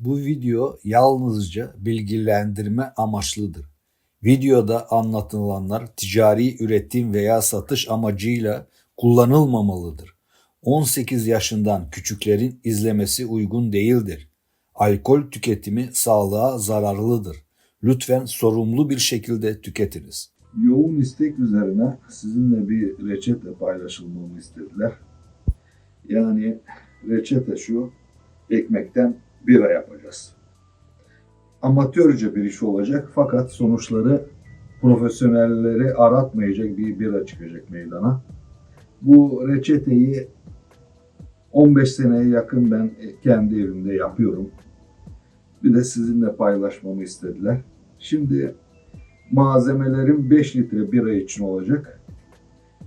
Bu video yalnızca bilgilendirme amaçlıdır. Videoda anlatılanlar ticari üretim veya satış amacıyla kullanılmamalıdır. 18 yaşından küçüklerin izlemesi uygun değildir. Alkol tüketimi sağlığa zararlıdır. Lütfen sorumlu bir şekilde tüketiniz. yoğun istek üzerine sizinle bir reçete paylaşılmamı istediler. Yani reçete şu, ekmekten bira yapacağız. Amatörce bir iş olacak fakat sonuçları profesyonelleri aratmayacak bir bira çıkacak meydana. Bu reçeteyi 15 seneye yakın ben kendi evimde yapıyorum. Bir de sizinle paylaşmamı istediler. Şimdi malzemelerim 5 litre bira için olacak.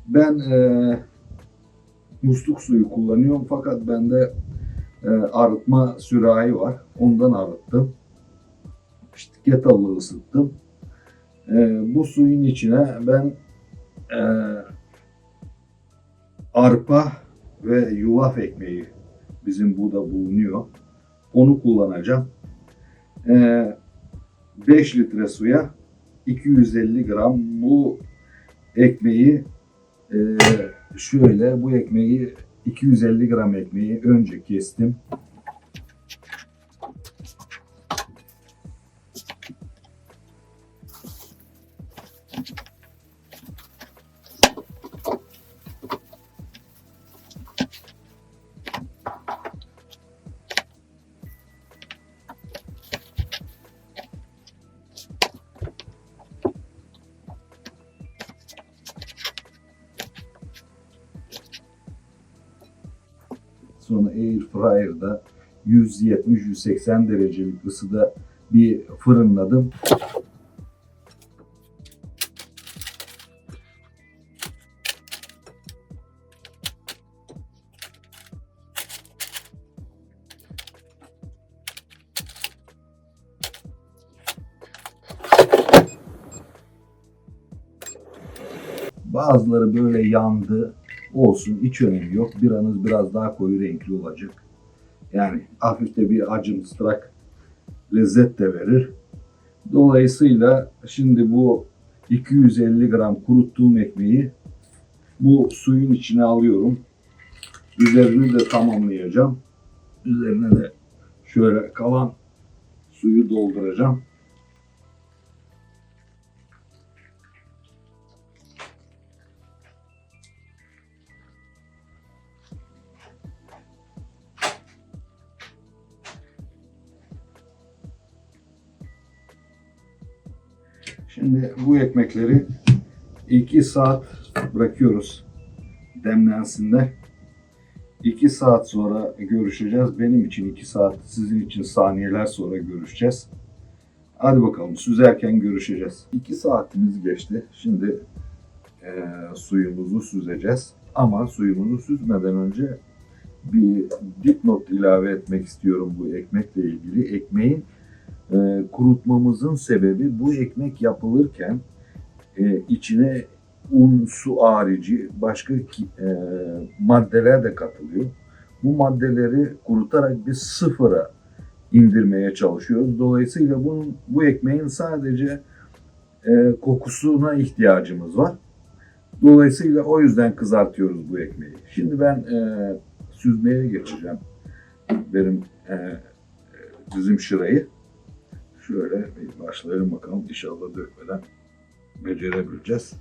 Ben e, musluk suyu kullanıyorum fakat bende e, arıtma sürahi var. Ondan arıttım. İşte kettle'ı ısıttım. E, bu suyun içine ben e, arpa ve yulaf ekmeği bizim burada bulunuyor. Onu kullanacağım. E, 5 litre suya 250 gram bu ekmeği e, şöyle bu ekmeği 250 gram ekmeği önce kestim. Fryer'da 170-180 derecelik ısıda bir fırınladım. Bazıları böyle yandı. Olsun hiç önemi yok. Biranız biraz daha koyu renkli olacak. Yani hafif de bir acımtırak lezzet de verir. Dolayısıyla şimdi bu 250 gram kuruttuğum ekmeği bu suyun içine alıyorum. Üzerini de tamamlayacağım. Üzerine de şöyle kalan suyu dolduracağım. Şimdi bu ekmekleri 2 saat bırakıyoruz demlensinler. 2 saat sonra görüşeceğiz. Benim için 2 saat, sizin için saniyeler sonra görüşeceğiz. Hadi bakalım süzerken görüşeceğiz. 2 saatimiz geçti. Şimdi eee, suyumuzu süzeceğiz. Ama suyumuzu süzmeden önce bir dipnot ilave etmek istiyorum bu ekmekle ilgili. Ekmeğin e, kurutmamızın sebebi bu ekmek yapılırken e, içine un, su harici başka ki- e, maddeler de katılıyor. Bu maddeleri kurutarak biz sıfıra indirmeye çalışıyoruz. Dolayısıyla bunun, bu ekmeğin sadece e, kokusuna ihtiyacımız var. Dolayısıyla o yüzden kızartıyoruz bu ekmeği. Şimdi ben e, süzmeye geçeceğim. Benim e, e, bizim şırayı. Şöyle bir başlayalım bakalım. İnşallah dökmeden becerebileceğiz.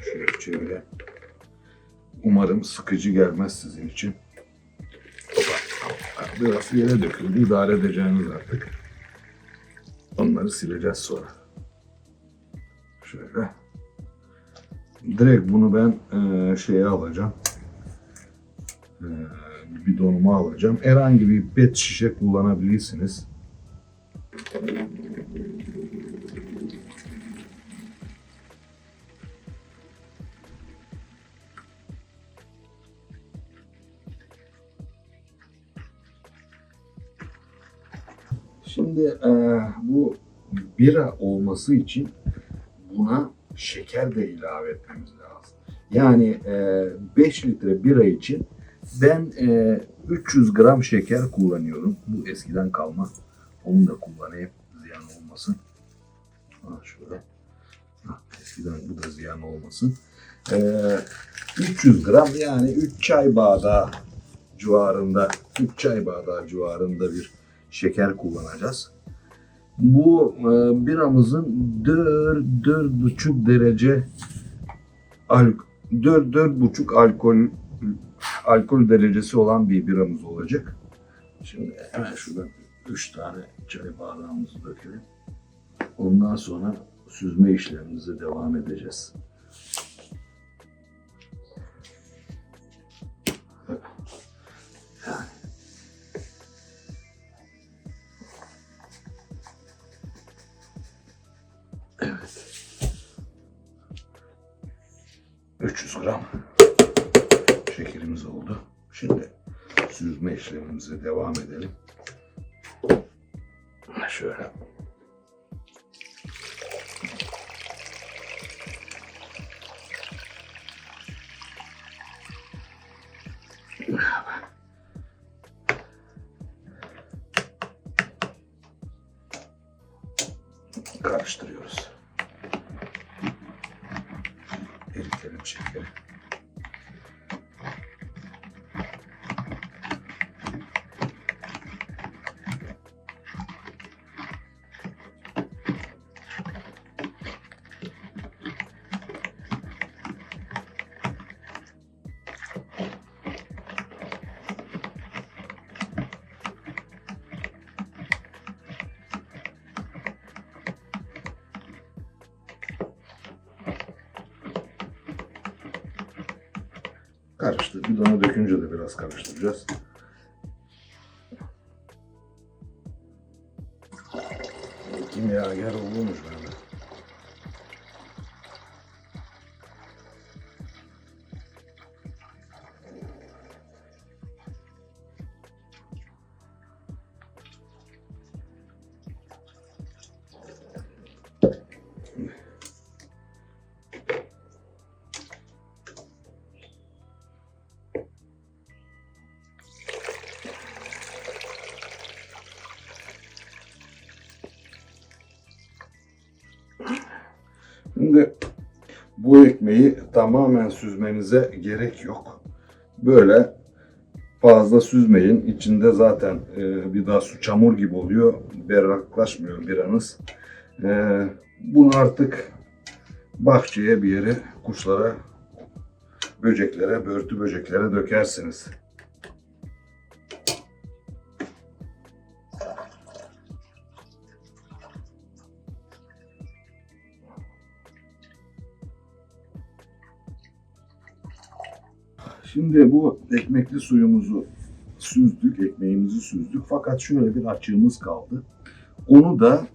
Şöyle çevireyim. Umarım sıkıcı gelmez sizin için. Biraz yere döküldü. İdare edeceğiniz artık. Onları sileceğiz sonra. Şöyle. Direkt bunu ben e, şeye alacağım. E, bidonuma alacağım. Herhangi bir pet şişe kullanabilirsiniz. Şimdi e, bu bira olması için buna şeker de ilave etmemiz lazım. Yani e, 5 litre bira için ben e, 300 gram şeker kullanıyorum. Bu eskiden kalma. Onu da kullanayım. Ziyan olmasın. Ha şöyle. Ha, eskiden bu da ziyan olmasın. Ee, 300 gram yani 3 çay bardağı civarında 3 çay bardağı civarında bir şeker kullanacağız. Bu e, biramızın 4 4,5 derece al 4 4,5 alkol alkol derecesi olan bir biramız olacak. Şimdi hemen şuradan 3 tane çay bardağımızı dökelim. Ondan sonra süzme işlemimize devam edeceğiz. Evet. 300 gram şekerimiz oldu. Şimdi süzme işlemimize devam edelim. Şöyle. Karıştı. Bidona dökünce de biraz karıştıracağız. Kimyager olmuş bende. Şimdi bu ekmeği tamamen süzmenize gerek yok. Böyle fazla süzmeyin. İçinde zaten e, bir daha su çamur gibi oluyor. Berraklaşmıyor biranız. E, bunu artık bahçeye bir yere kuşlara, böceklere, börtü böceklere dökersiniz. Şimdi bu ekmekli suyumuzu süzdük, ekmeğimizi süzdük. Fakat şöyle bir açığımız kaldı. Onu da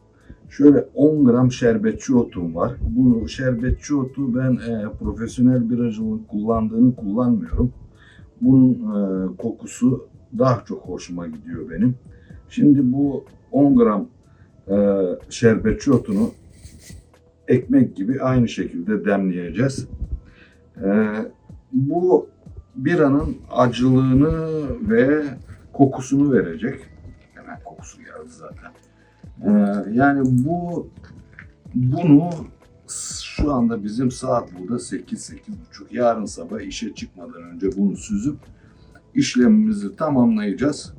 şöyle 10 gram şerbetçi otum var. Bu şerbetçi otu ben e, profesyonel biracılık kullandığını kullanmıyorum. Bunun e, kokusu daha çok hoşuma gidiyor benim. Şimdi bu 10 gram e, şerbetçi otunu ekmek gibi aynı şekilde demleyeceğiz. E, bu biranın acılığını ve kokusunu verecek. Hemen kokusu geldi zaten. Ee, yani bu bunu şu anda bizim saat burada 8-8.30. Yarın sabah işe çıkmadan önce bunu süzüp işlemimizi tamamlayacağız.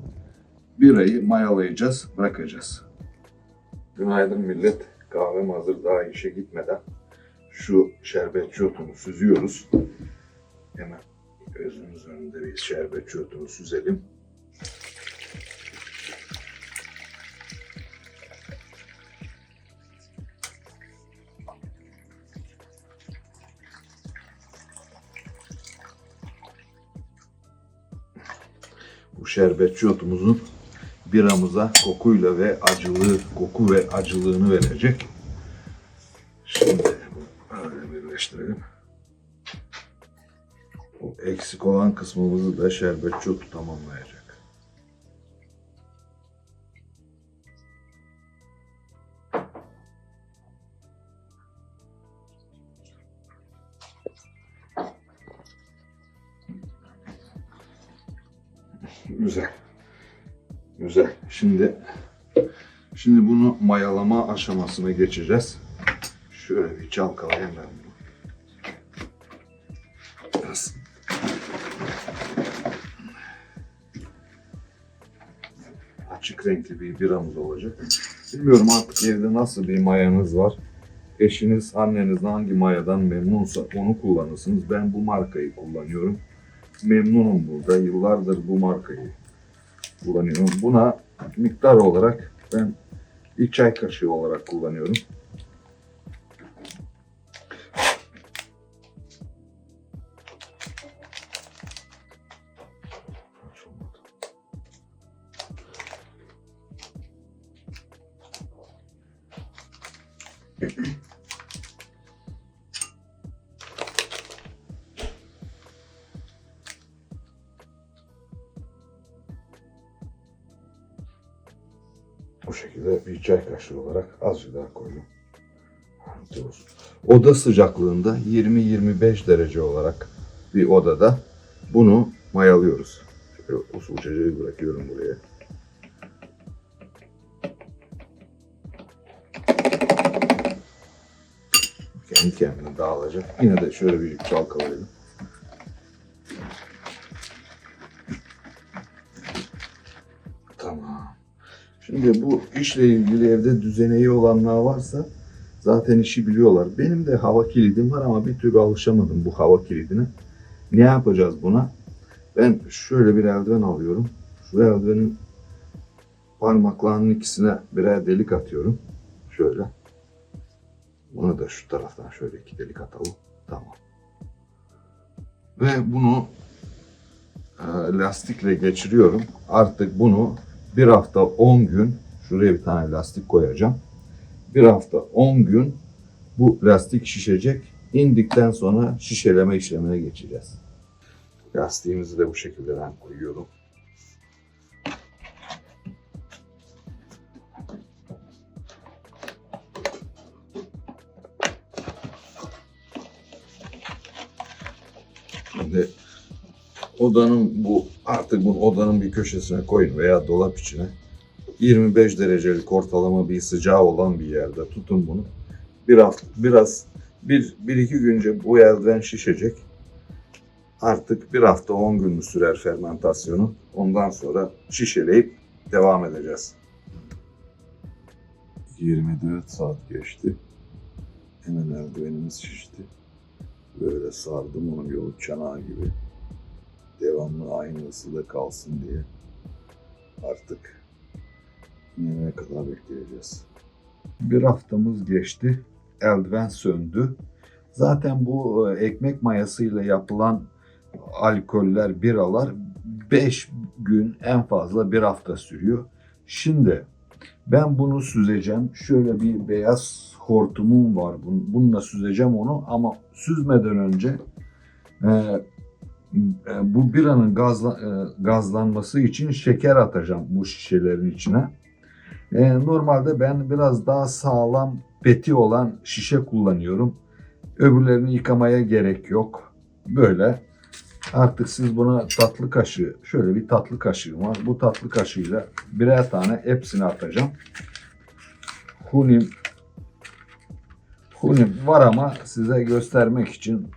Birayı mayalayacağız, bırakacağız. Günaydın millet. Kahvem hazır daha işe gitmeden. Şu şerbetçi otunu süzüyoruz. Hemen gözümüz önünde bir şerbetçi otunu süzelim. Bu şerbetçi otumuzun biramıza kokuyla ve acılığı, koku ve acılığını verecek. Şimdi böyle birleştirelim. Eksik olan kısmımızı da şerbetçi otu tamamlayacak. Güzel. Güzel. Şimdi Şimdi bunu mayalama aşamasına geçeceğiz. Şöyle bir çalkalayayım ben bunu. Renkli bir biramız olacak. Bilmiyorum artık evde nasıl bir mayanız var. Eşiniz, anneniz hangi mayadan memnunsa onu kullanırsınız. Ben bu markayı kullanıyorum. Memnunum burada. Yıllardır bu markayı kullanıyorum. Buna miktar olarak ben bir çay kaşığı olarak kullanıyorum. Bu şekilde bir çay kaşığı olarak azıcık daha koydum. Olsun. Oda sıcaklığında 20-25 derece olarak bir odada bunu mayalıyoruz. Şöyle usulca bırakıyorum buraya. Kendi kendine dağılacak. Yine de şöyle bir çalkalayalım. Tamam. Şimdi bu işle ilgili evde düzeneği olanlar varsa zaten işi biliyorlar. Benim de hava kilidim var ama bir türlü alışamadım bu hava kilidine. Ne yapacağız buna? Ben şöyle bir eldiven alıyorum. Şu eldivenin parmaklarının ikisine birer delik atıyorum. Şöyle. Bunu da şu taraftan şöyle iki delik atalım. Tamam. Ve bunu e, lastikle geçiriyorum. Artık bunu bir hafta 10 gün şuraya bir tane lastik koyacağım. Bir hafta 10 gün bu lastik şişecek. İndikten sonra şişeleme işlemine geçeceğiz. Lastiğimizi de bu şekilde ben koyuyorum. Odanın bu artık bu odanın bir köşesine koyun veya dolap içine 25 derecelik ortalama bir sıcağı olan bir yerde tutun bunu. Bir hafta biraz bir, bir iki günce bu elden şişecek. Artık bir hafta 10 gün mü sürer fermentasyonu. Ondan sonra şişeleyip devam edeceğiz. 24 saat geçti. Hemen eldivenimiz şişti. Böyle sardım onu yolu çanağı gibi devamlı aynı ısıda kalsın diye artık ne kadar bekleyeceğiz. Bir haftamız geçti. Eldiven söndü. Zaten bu e, ekmek mayasıyla yapılan alkoller, biralar 5 gün en fazla bir hafta sürüyor. Şimdi ben bunu süzeceğim. Şöyle bir beyaz hortumum var. Bun- Bununla süzeceğim onu ama süzmeden önce e, bu biranın gazla, e, gazlanması için şeker atacağım bu şişelerin içine. E, normalde ben biraz daha sağlam peti olan şişe kullanıyorum. Öbürlerini yıkamaya gerek yok. Böyle. Artık siz buna tatlı kaşığı, şöyle bir tatlı kaşığım var. Bu tatlı kaşığıyla birer tane hepsini atacağım. Hunim Hunim var ama size göstermek için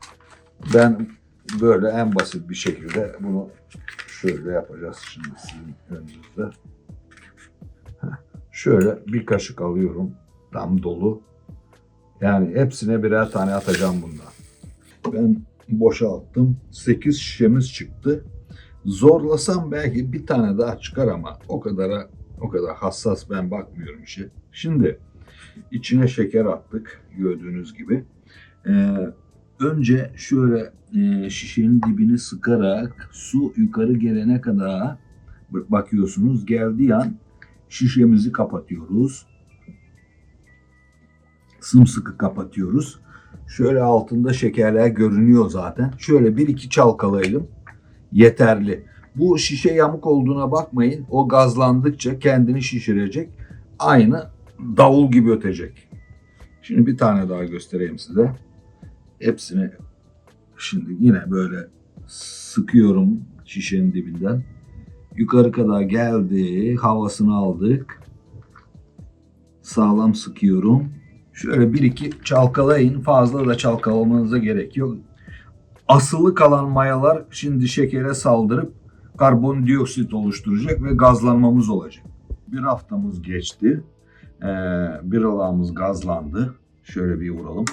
ben böyle en basit bir şekilde bunu şöyle yapacağız şimdi sizin önünüzde. Şöyle bir kaşık alıyorum. Tam dolu. Yani hepsine birer tane atacağım bundan. Ben boşalttım. 8 şişemiz çıktı. Zorlasam belki bir tane daha çıkar ama o kadara o kadar hassas ben bakmıyorum işe. Şimdi içine şeker attık gördüğünüz gibi. Ee, önce şöyle e, şişenin dibini sıkarak su yukarı gelene kadar bak- bakıyorsunuz. Geldiği an şişemizi kapatıyoruz. Sımsıkı kapatıyoruz. Şöyle altında şekerler görünüyor zaten. Şöyle bir iki çalkalayalım. Yeterli. Bu şişe yamuk olduğuna bakmayın. O gazlandıkça kendini şişirecek. Aynı davul gibi ötecek. Şimdi bir tane daha göstereyim size. Hepsini Şimdi yine böyle sıkıyorum şişenin dibinden. Yukarı kadar geldi. Havasını aldık. sağlam sıkıyorum. Şöyle bir iki çalkalayın. Fazla da çalkalamanıza gerek yok. Asılı kalan mayalar şimdi şekere saldırıp karbondioksit oluşturacak ve gazlanmamız olacak. Bir haftamız geçti. Ee, biralarımız gazlandı. Şöyle bir vuralım.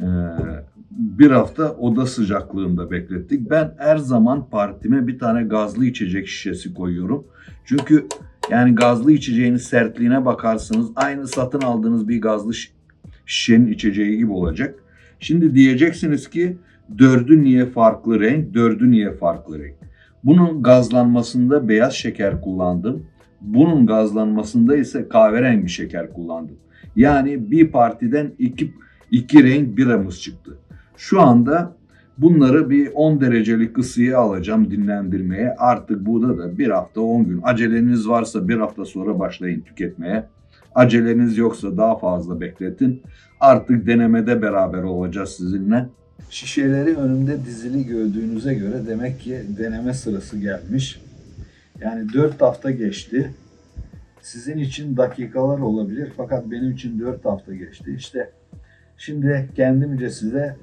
Ee, bir hafta oda sıcaklığında beklettik. Ben her zaman partime bir tane gazlı içecek şişesi koyuyorum. Çünkü yani gazlı içeceğin sertliğine bakarsınız aynı satın aldığınız bir gazlı şi- şişenin içeceği gibi olacak. Şimdi diyeceksiniz ki dördü niye farklı renk, dördü niye farklı renk? Bunun gazlanmasında beyaz şeker kullandım. Bunun gazlanmasında ise kahverengi şeker kullandım. Yani bir partiden iki, iki renk biramız çıktı. Şu anda bunları bir 10 derecelik ısıya alacağım dinlendirmeye. Artık burada da bir hafta 10 gün. Aceleniz varsa bir hafta sonra başlayın tüketmeye. Aceleniz yoksa daha fazla bekletin. Artık denemede beraber olacağız sizinle. Şişeleri önümde dizili gördüğünüze göre demek ki deneme sırası gelmiş. Yani 4 hafta geçti. Sizin için dakikalar olabilir fakat benim için 4 hafta geçti. İşte şimdi kendimce size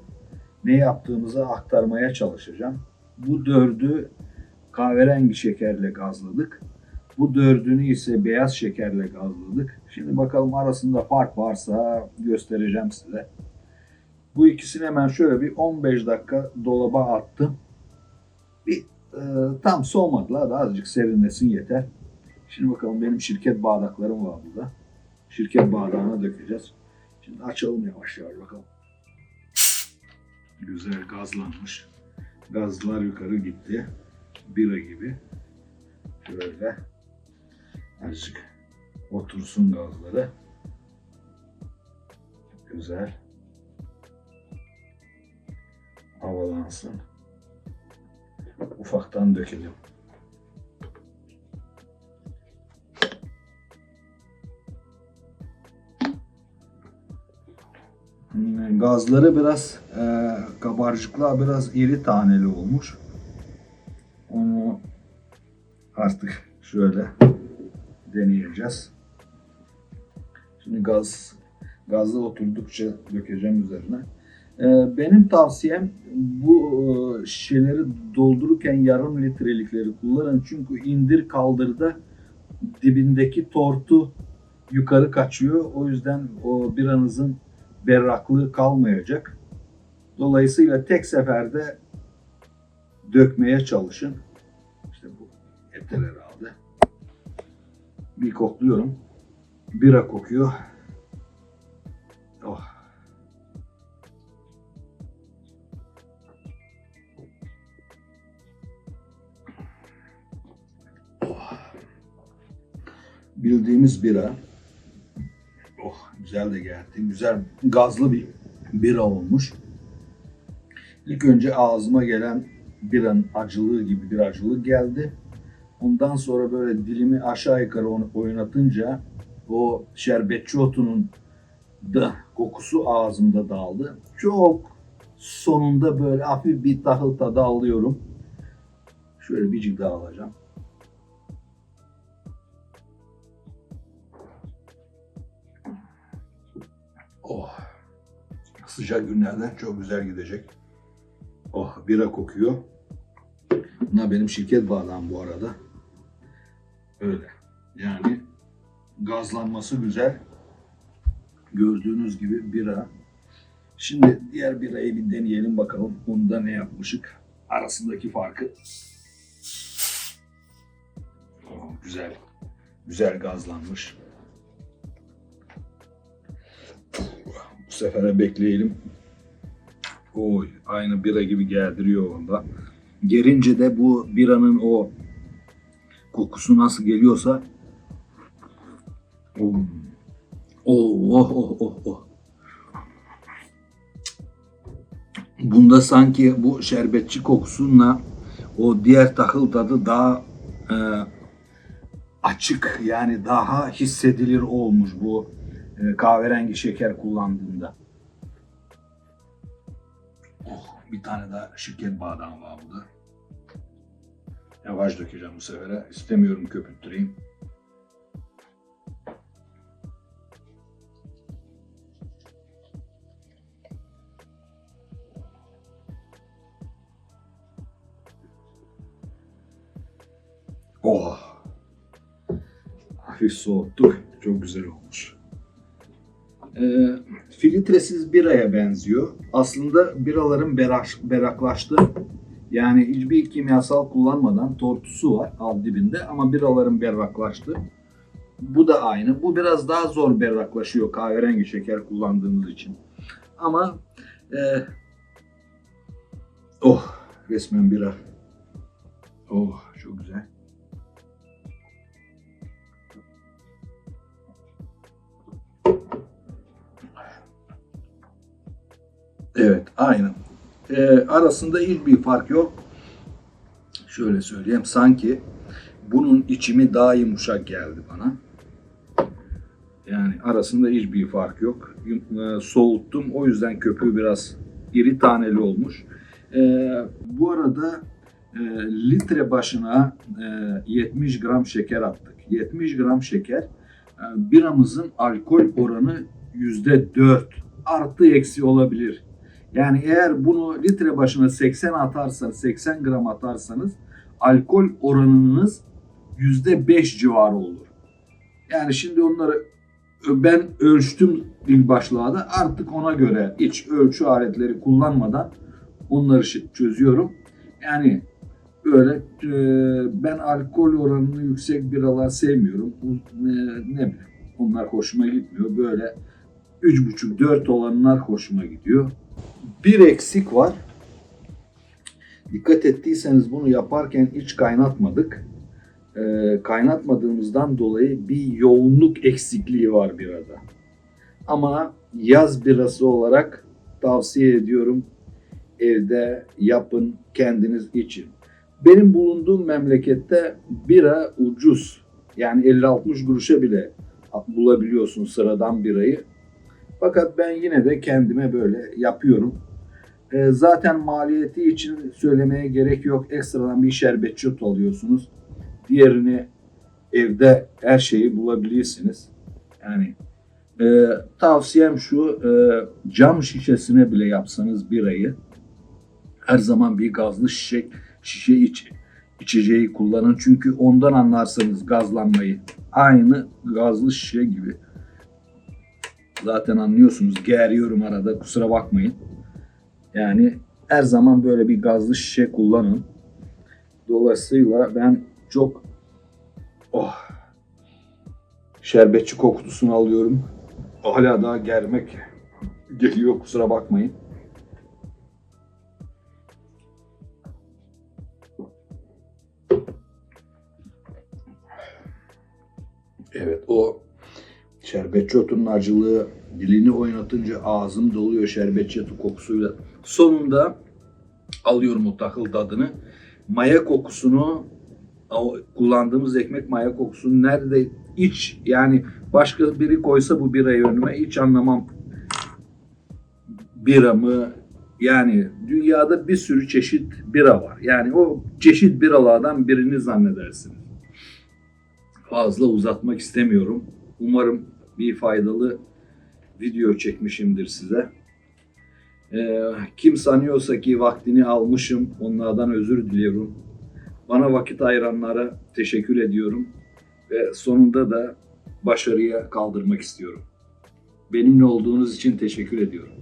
ne yaptığımızı aktarmaya çalışacağım. Bu dördü kahverengi şekerle gazladık. Bu dördünü ise beyaz şekerle gazladık. Şimdi bakalım arasında fark varsa göstereceğim size. Bu ikisini hemen şöyle bir 15 dakika dolaba attım. Bir e, tam soğumadılar da azıcık serinlesin yeter. Şimdi bakalım benim şirket bardaklarım var burada. Şirket bardağına dökeceğiz. Şimdi açalım yavaş yavaş bakalım. Güzel gazlanmış. Gazlar yukarı gitti. Bira gibi. Şöyle azıcık otursun gazları. Güzel. Havalansın. Ufaktan dökelim. Gazları biraz e, kabarcıklar biraz iri taneli olmuş. Onu artık şöyle deneyeceğiz. Şimdi gaz gazla oturdukça dökeceğim üzerine. E, benim tavsiyem bu e, şişeleri doldururken yarım litrelikleri kullanın. Çünkü indir kaldırda dibindeki tortu yukarı kaçıyor. O yüzden o biranızın berraklığı kalmayacak. Dolayısıyla tek seferde dökmeye çalışın. İşte bu yeter herhalde. Bir kokluyorum. Bira kokuyor. Oh. Oh. Bildiğimiz bira. Güzel de geldi. Güzel gazlı bir bira olmuş. İlk önce ağzıma gelen biranın acılığı gibi bir acılık geldi. Ondan sonra böyle dilimi aşağı yukarı oynatınca o şerbetçi otunun da kokusu ağzımda dağıldı. Çok sonunda böyle hafif bir tahıl tadı alıyorum. Şöyle bir daha alacağım. Sıcak günlerden çok güzel gidecek. Oh bira kokuyor. Bunlar benim şirket bardağım bu arada. Öyle. Yani gazlanması güzel. Gördüğünüz gibi bira. Şimdi diğer birayı bir deneyelim bakalım. Bunda ne yapmışık? Arasındaki farkı. Oh, güzel. Güzel gazlanmış. Sefere bekleyelim. Oy, aynı bira gibi geldiriyor onda. Gerince de bu biranın o kokusu nasıl geliyorsa oh oh oh oh oh. Bunda sanki bu şerbetçi kokusunla o diğer tahıl tadı daha e, açık yani daha hissedilir olmuş bu e, kahverengi şeker kullandığında. Oh, bir tane daha şirket badem var burada. Yavaş dökeceğim bu sefere. İstemiyorum köpürttüreyim. Oh! Hafif soğuttuk. Çok güzel olmuş. Ee, filtresiz biraya benziyor. Aslında biraların berak, beraklaştı. Yani hiçbir kimyasal kullanmadan tortusu var alt dibinde ama biraların berraklaştı. Bu da aynı. Bu biraz daha zor berraklaşıyor kahverengi şeker kullandığınız için. Ama e, oh resmen bira. Oh çok güzel. Evet, aynı. Ee, arasında hiçbir fark yok. Şöyle söyleyeyim, sanki bunun içimi daha yumuşak geldi bana. Yani arasında hiçbir fark yok. E, Soğuttum, o yüzden köpüğü biraz iri taneli olmuş. Ee, bu arada e, litre başına e, 70 gram şeker attık. 70 gram şeker, e, biramızın alkol oranı %4 artı eksi olabilir. Yani eğer bunu litre başına 80 atarsanız, 80 gram atarsanız alkol oranınız %5 civarı olur. Yani şimdi onları ben ölçtüm ilk başlarda artık ona göre hiç ölçü aletleri kullanmadan onları çözüyorum. Yani böyle e, ben alkol oranını yüksek biralar sevmiyorum. Bu, e, ne bileyim onlar hoşuma gitmiyor. Böyle 3,5-4 olanlar hoşuma gidiyor. Bir eksik var. Dikkat ettiyseniz bunu yaparken hiç kaynatmadık. Ee, kaynatmadığımızdan dolayı bir yoğunluk eksikliği var birada. Ama yaz birası olarak tavsiye ediyorum. Evde yapın, kendiniz için. Benim bulunduğum memlekette bira ucuz. Yani 50-60 kuruşa bile bulabiliyorsun sıradan birayı. Fakat ben yine de kendime böyle yapıyorum. E, zaten maliyeti için söylemeye gerek yok. Ekstradan bir şerbetçi alıyorsunuz. Diğerini evde her şeyi bulabilirsiniz. Yani e, tavsiyem şu e, cam şişesine bile yapsanız birayı her zaman bir gazlı şişe şişe iç, içeceği kullanın. Çünkü ondan anlarsanız gazlanmayı. Aynı gazlı şişe gibi. Zaten anlıyorsunuz. Geriyorum arada kusura bakmayın. Yani her zaman böyle bir gazlı şişe kullanın. Dolayısıyla ben çok oh şerbetçi kokusunu alıyorum. Hala daha germek geliyor kusura bakmayın. Evet o şerbetçi otunun acılığı dilini oynatınca ağzım doluyor şerbetçi otu kokusuyla. Sonunda alıyorum o tahıl tadını. Maya kokusunu kullandığımız ekmek maya kokusunu nerede hiç yani başka biri koysa bu birayı önüme hiç anlamam. Bira mı yani dünyada bir sürü çeşit bira var. Yani o çeşit biralardan birini zannedersiniz. Fazla uzatmak istemiyorum. Umarım bir faydalı video çekmişimdir size. Ee, kim sanıyorsa ki vaktini almışım onlardan özür diliyorum. Bana vakit ayıranlara teşekkür ediyorum. Ve sonunda da başarıya kaldırmak istiyorum. Benimle olduğunuz için teşekkür ediyorum.